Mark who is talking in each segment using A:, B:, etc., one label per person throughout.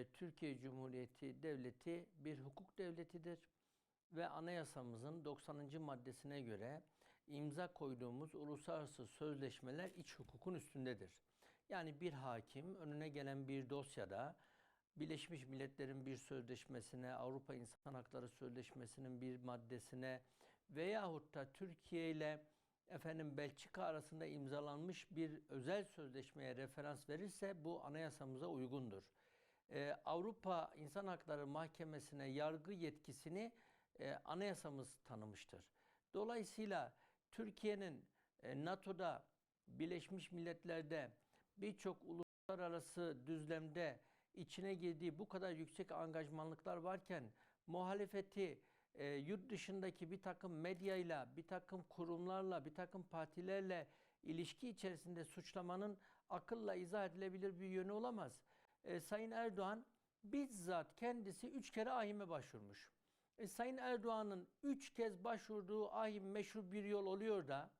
A: e, Türkiye Cumhuriyeti Devleti bir hukuk devletidir ve anayasamızın 90. maddesine göre imza koyduğumuz uluslararası sözleşmeler iç hukukun üstündedir. Yani bir hakim önüne gelen bir dosyada Birleşmiş Milletler'in bir sözleşmesine, Avrupa İnsan Hakları Sözleşmesi'nin bir maddesine veyahut da Türkiye ile efendim Belçika arasında imzalanmış bir özel sözleşmeye referans verirse bu anayasamıza uygundur. Ee, Avrupa İnsan Hakları Mahkemesi'ne yargı yetkisini e, anayasamız tanımıştır. Dolayısıyla Türkiye'nin e, NATO'da, Birleşmiş Milletler'de birçok uluslararası düzlemde içine girdiği bu kadar yüksek angajmanlıklar varken muhalefeti e, yurt dışındaki bir takım medyayla, bir takım kurumlarla, bir takım partilerle ilişki içerisinde suçlamanın akılla izah edilebilir bir yönü olamaz. E, Sayın Erdoğan bizzat kendisi üç kere ahime başvurmuş. E, Sayın Erdoğan'ın üç kez başvurduğu ahim meşru bir yol oluyor da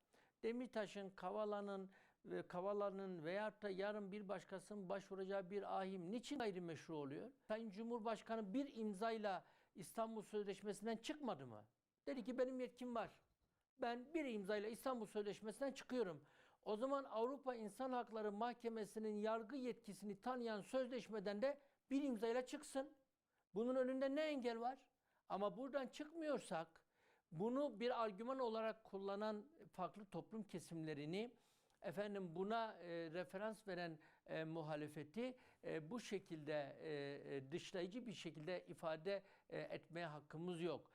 A: Demirtaş'ın, Kavala'nın ve Kavala'nın veyahut da yarın bir başkasının başvuracağı bir ahim niçin gayrimeşru oluyor? Sayın Cumhurbaşkanı bir imzayla İstanbul Sözleşmesi'nden çıkmadı mı? Dedi ki benim yetkim var. Ben bir imzayla İstanbul Sözleşmesi'nden çıkıyorum. O zaman Avrupa İnsan Hakları Mahkemesi'nin yargı yetkisini tanıyan sözleşmeden de bir imzayla çıksın. Bunun önünde ne engel var? Ama buradan çıkmıyorsak bunu bir argüman olarak kullanan farklı toplum kesimlerini efendim buna e, referans veren e, muhalefeti e, bu şekilde e, e, dışlayıcı bir şekilde ifade e, etmeye hakkımız yok.